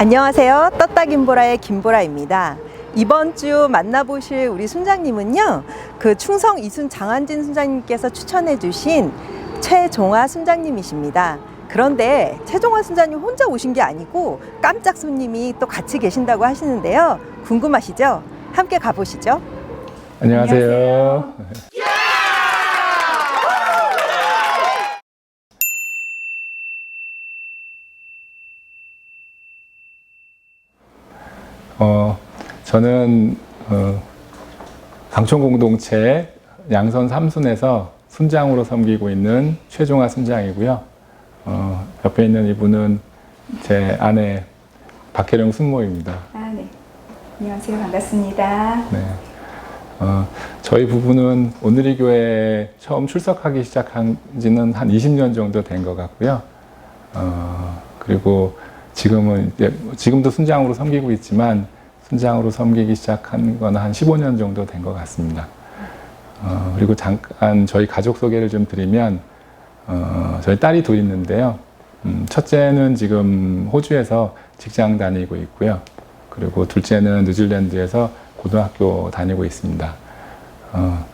안녕하세요. 떴다 김보라의 김보라입니다. 이번 주 만나보실 우리 순장님은요, 그 충성 이순 장한진 순장님께서 추천해주신 최종화 순장님이십니다. 그런데 최종화 순장님 혼자 오신 게 아니고 깜짝 손님이 또 같이 계신다고 하시는데요. 궁금하시죠? 함께 가보시죠. 안녕하세요. 저는 어, 강촌공동체 양선 삼순에서 순장으로 섬기고 있는 최종화 순장이고요. 어, 옆에 있는 이분은 제 아내 박혜령 순모입니다. 아, 네. 안녕하세요. 반갑습니다. 네. 어, 저희 부부는 오늘이 교회에 처음 출석하기 시작한 지는 한 20년 정도 된 것 같고요. 어, 그리고 지금은, 지금도 순장으로 섬기고 있지만, 순장으로 섬기기 시작한 건 한 15년 정도 된 것 같습니다. 어, 그리고 잠깐 저희 가족 소개를 좀 드리면, 어, 저희 딸이 둘 있는데요. 음, 첫째는 지금 호주에서 직장 다니고 있고요. 그리고 둘째는 뉴질랜드에서 고등학교 다니고 있습니다. 어,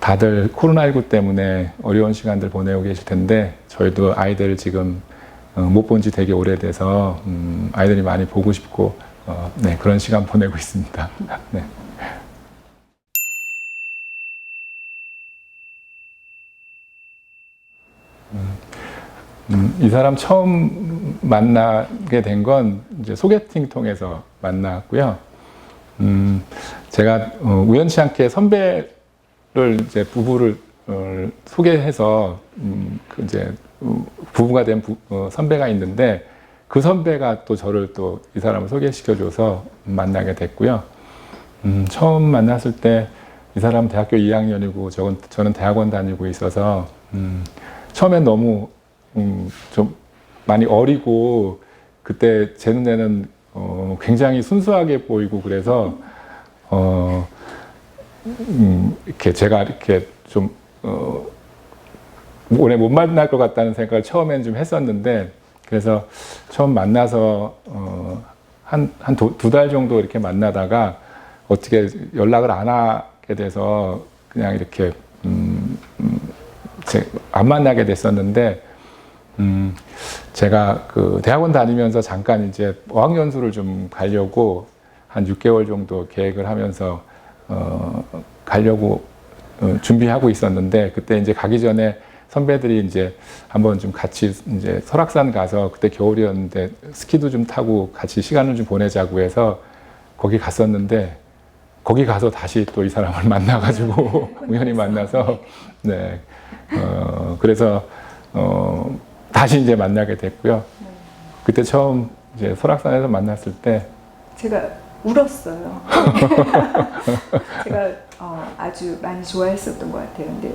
다들 코로나19 때문에 어려운 시간들 보내고 계실 텐데 저희도 아이들 지금 어, 못본 지 되게 오래돼서 음, 아이들이 많이 보고 싶고 어, 네, 그런 시간 보내고 있습니다. 네. 음, 이 사람 처음 만나게 된 건 이제 소개팅 통해서 만났고요. 음, 제가 어, 우연치 않게 선배를 이제 부부를 어, 소개해서 음, 그 이제 어, 부부가 된 부- 어, 선배가 있는데 그 선배가 또 저를 또 이 사람을 소개시켜줘서 만나게 됐고요. 음, 처음 만났을 때 이 사람은 대학교 2학년이고 저는, 저는 대학원 다니고 있어서 음, 처음엔 너무 음, 좀 많이 어리고 그때 제 눈에는 어, 굉장히 순수하게 보이고 그래서 어, 음, 이렇게 제가 이렇게 좀 어, 오래 못 만날 것 같다는 생각을 처음엔 좀 했었는데 그래서 처음 만나서 어, 한한 두달 정도 이렇게 만나다가 어떻게 연락을 안 하게 돼서 그냥 이렇게 음, 음, 제, 안 만나게 됐었는데 음, 제가 그 대학원 다니면서 잠깐 이제 어학연수를 좀 가려고 한 6개월 정도 계획을 하면서 어, 가려고 어, 준비하고 있었는데 그때 이제 가기 전에 선배들이 이제 한번 좀 같이 이제 설악산 가서 그때 겨울이었는데 스키도 좀 타고 같이 시간을 좀 보내자고 해서 거기 갔었는데 거기 가서 다시 또 이 사람을 만나가지고 우연히 만나서 네 어, 그래서 어, 다시 이제 만나게 됐고요. 그때 처음 이제 설악산에서 만났을 때 제가 울었어요. 제가 어, 아주 많이 좋아했었던 것 같아요. 근데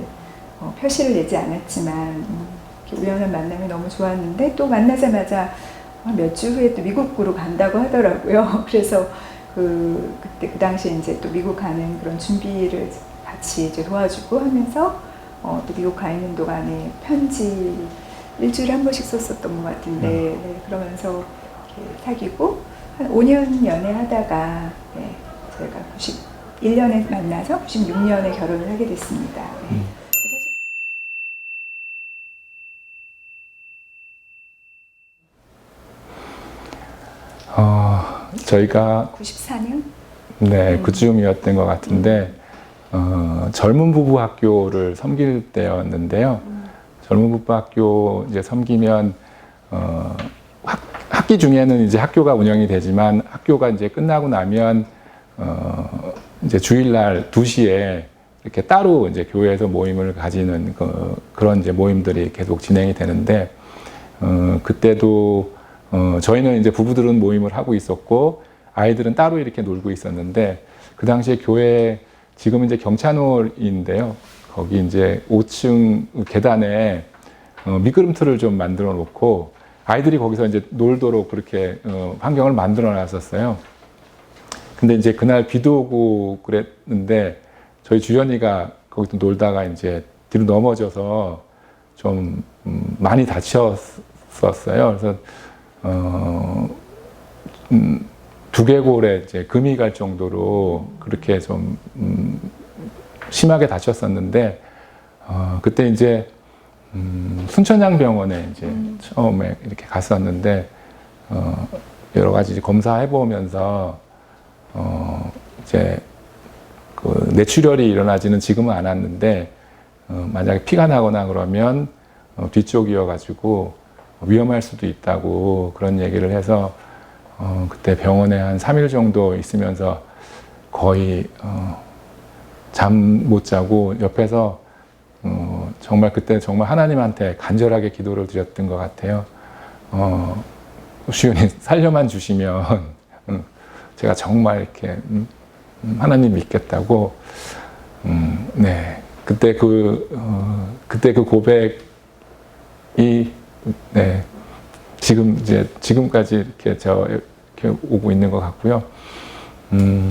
어, 표시를 내지 않았지만 음, 우연한 만남이 너무 좋았는데 또 만나자마자 몇 주 후에 또 미국으로 간다고 하더라고요. 그래서 그 그때 그 당시에 이제 또 미국 가는 그런 준비를 같이 이제 도와주고 하면서 어, 또 미국 가 있는 동안에 편지 일주일에 한 번씩 썼었던 것 같은데 네, 그러면서 이렇게 사귀고 한 5년 연애하다가 네, 저희가 91년에 만나서 96년에 결혼을 하게 됐습니다. 네. 음. 사실 어, 저희가 94년 네, 음. 그쯤이었던 것 같은데, 어, 젊은 부부 학교를 섬길 때였는데요. 젊은 부부 학교 이제 섬기면, 어, 학, 학기 중에는 이제 학교가 운영이 되지만 학교가 이제 끝나고 나면, 어, 이제 주일날 2시에 이렇게 따로 이제 교회에서 모임을 가지는 그, 그런 이제 모임들이 계속 진행이 되는데, 어, 그때도 어, 저희는 이제 부부들은 모임을 하고 있었고 아이들은 따로 이렇게 놀고 있었는데 그 당시에 교회 지금 이제 경찬홀인데요. 거기 이제 5층 계단에 어, 미끄럼틀을 좀 만들어 놓고 아이들이 거기서 이제 놀도록 그렇게 어, 환경을 만들어 놨었어요. 근데 이제 그날 비도 오고 그랬는데 저희 주연이가 거기서 놀다가 이제 뒤로 넘어져서 좀 음, 많이 다쳤었어요. 그래서 어, 음, 두개골에 이제 금이 갈 정도로 그렇게 좀 음, 심하게 다쳤었는데 어, 그때 이제 음, 순천향병원에 이제 처음에 이렇게 갔었는데 어, 여러 가지 검사해 보면서 어, 이제 그 뇌출혈이 일어나지는 지금은 않았는데 어, 만약에 피가 나거나 그러면 어, 뒤쪽이어가지고 위험할 수도 있다고 그런 얘기를 해서 어, 그때 병원에 한 3일 정도 있으면서 거의 어, 잠못 자고 옆에서 어, 정말 그때 정말 하나님한테 간절하게 기도를 드렸던 것 같아요. 어, 주연이 살려만 주시면 음, 제가 정말 이렇게 음, 음, 하나님 믿겠다고 음, 네 그때 그 어, 그때 그 고백이 네 지금 이제 지금까지 이렇게 저 이렇게 오고 있는 것 같고요. 음,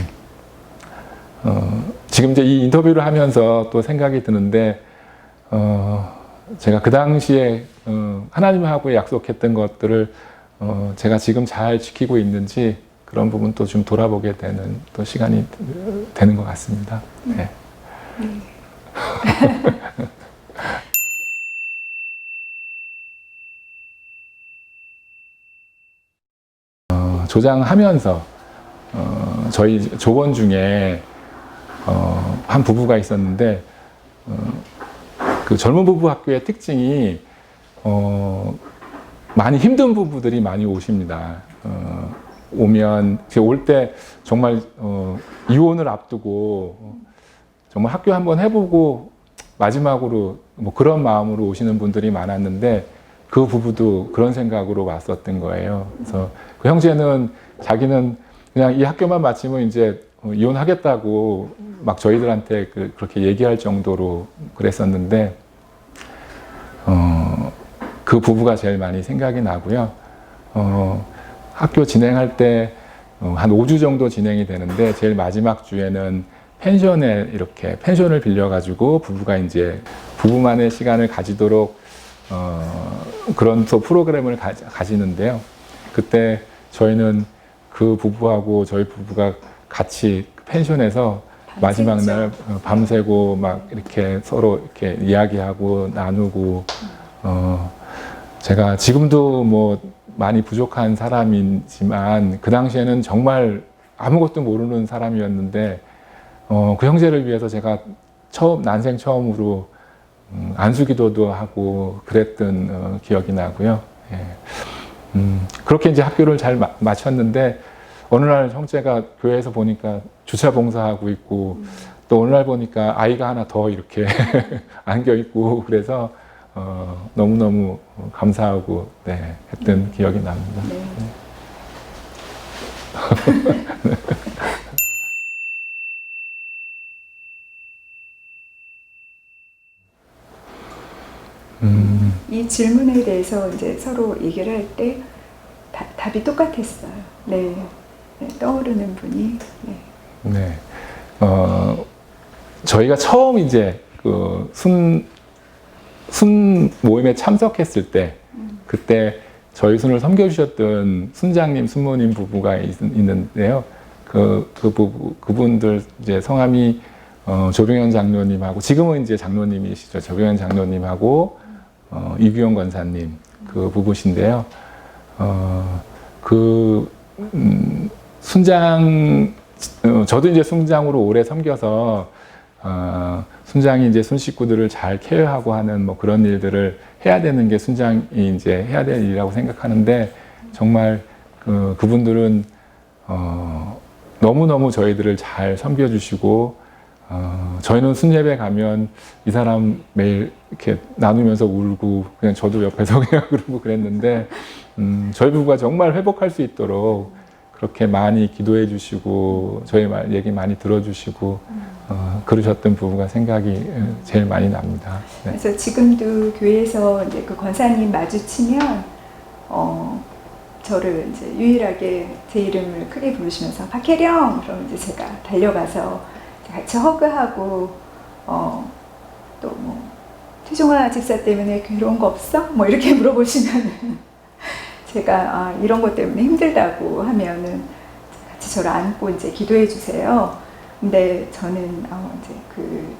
어, 지금 이제 이 인터뷰를 하면서 또 생각이 드는데 어, 제가 그 당시에 어, 하나님하고 약속했던 것들을 어, 제가 지금 잘 지키고 있는지 그런 부분 또좀 돌아보게 되는 또 시간이 되는 것 같습니다. 네. 어, 조장하면서 어, 저희 조원 중에 어, 한 부부가 있었는데 어, 그 젊은 부부 학교의 특징이 어, 많이 힘든 부부들이 많이 오십니다. 어, 오면 올 때 정말 어, 이혼을 앞두고 어, 정말 학교 한번 해보고 마지막으로 뭐 그런 마음으로 오시는 분들이 많았는데 그 부부도 그런 생각으로 왔었던 거예요. 그래서 그 형제는 자기는 그냥 이 학교만 마치면 이제 어, 이혼하겠다고 막 저희들한테 그, 그렇게 얘기할 정도로 그랬었는데 어, 그 부부가 제일 많이 생각이 나고요. 어, 학교 진행할 때 어, 한 5주 정도 진행이 되는데 제일 마지막 주에는 펜션에 이렇게 펜션을 빌려가지고 부부가 이제 부부만의 시간을 가지도록 어, 그런 또 프로그램을 가, 가지 는데요. 그때 저희는 그 부부하고 저희 부부가 같이 펜션에서 마지막 날 어, 밤새고 막 이렇게 서로 이렇게 이야기하고 나누고 어 제가 지금도 뭐 많이 부족한 사람이지만 그 당시에는 정말 아무것도 모르는 사람이었는데 어 그 형제를 위해서 제가 처음 난생 처음으로 음, 안수기도도 하고 그랬던 어, 기억이 나고요. 예. 음, 그렇게 이제 학교를 잘 마, 마쳤는데 어느 날 형제가 교회에서 보니까 주차 봉사하고 있고 또 어느 날 보니까 아이가 하나 더 이렇게 안겨 있고 그래서 어, 너무너무 감사하고 네, 했던 기억이 납니다. 네. 음, 이 질문에 대해서 이제 서로 얘기를 할 때 답이 똑같았어요. 네. 네, 떠오르는 분이 네. 네. 어, 저희가 처음 이제 그 순, 순 모임에 참석했을 때, 그때 저희 순을 섬겨주셨던 순장님, 순모님 부부가 있, 있는데요. 그, 그 부부, 그분들 이제 성함이 어, 조병현 장로님하고, 지금은 이제 장로님이시죠. 조병현 장로님하고, 어, 이규영 권사님, 그 부부신데요. 어, 그, 음, 순장, 어, 저도 이제 순장으로 오래 섬겨서, 어, 순장이 이제 순 식구들을 잘 케어하고 하는 뭐 그런 일들을 해야 되는 게 순장이 이제 해야 될 일이라고 생각하는데, 정말 그, 그분들은, 어, 너무너무 저희들을 잘 섬겨주시고, 어, 저희는 순예배 가면 이 사람 매일 이렇게 나누면서 울고 그냥 저도 옆에서 그냥 그러고 그랬는데 음, 저희 부부가 정말 회복할 수 있도록 그렇게 많이 기도해 주시고 저희 말 얘기 많이 들어주시고 어, 그러셨던 부부가 생각이 어, 제일 많이 납니다. 네. 그래서 지금도 교회에서 이제 그 권사님 마주치면 어 저를 이제 유일하게 제 이름을 크게 부르시면서 박혜령 그러면 이제 제가 달려가서 같이 허그하고 어 또뭐 태종아 집사 때문에 괴로운 거 없어? 뭐 이렇게 물어보시면 제가 아, 이런 것 때문에 힘들다고 하면은 같이 저를 안고 이제 기도해 주세요. 근데 저는 어, 이제 그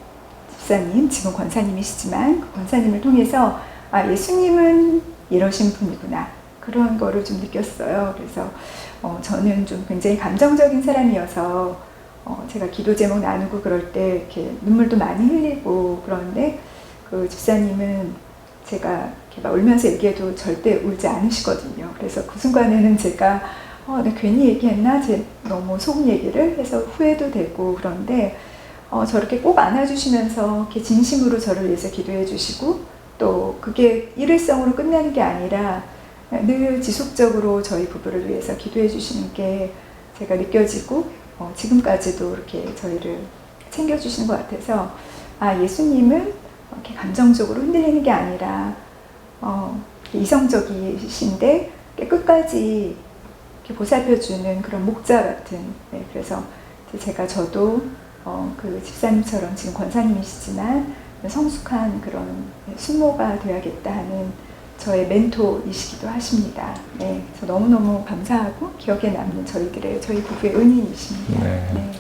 집사님 지금 권사님이시지만 그 권사님을 통해서 아 예수님은 이러신 분이구나 그런 거를 좀 느꼈어요. 그래서 어, 저는 좀 굉장히 감정적인 사람이어서 어, 제가 기도 제목 나누고 그럴 때 이렇게 눈물도 많이 흘리고 그러는데 그 집사님은 제가 이렇게 막 울면서 얘기해도 절대 울지 않으시거든요. 그래서 그 순간에는 제가 어, 내가 괜히 얘기했나? 제 너무 속 얘기를 해서 후회도 되고 그런데 어, 저렇게 꼭 안아주시면서 이렇게 진심으로 저를 위해서 기도해 주시고 또 그게 일회성으로 끝나는 게 아니라 늘 지속적으로 저희 부부를 위해서 기도해 주시는 게 제가 느껴지고 어, 지금까지도 이렇게 저희를 챙겨주시는 것 같아서 아 예수님은 이렇게 감정적으로 흔들리는 게 아니라 어, 이성적이신데 끝까지 이렇게 보살펴주는 그런 목자 같은 네, 그래서 제가 저도 어, 그 집사님처럼 지금 권사님이시지만 성숙한 그런 순모가 되어야겠다 하는 저의 멘토이시기도 하십니다. 네, 그래서 너무너무 감사하고 기억에 남는 저희들의 저희 부부의 은인이십니다. 네. 네.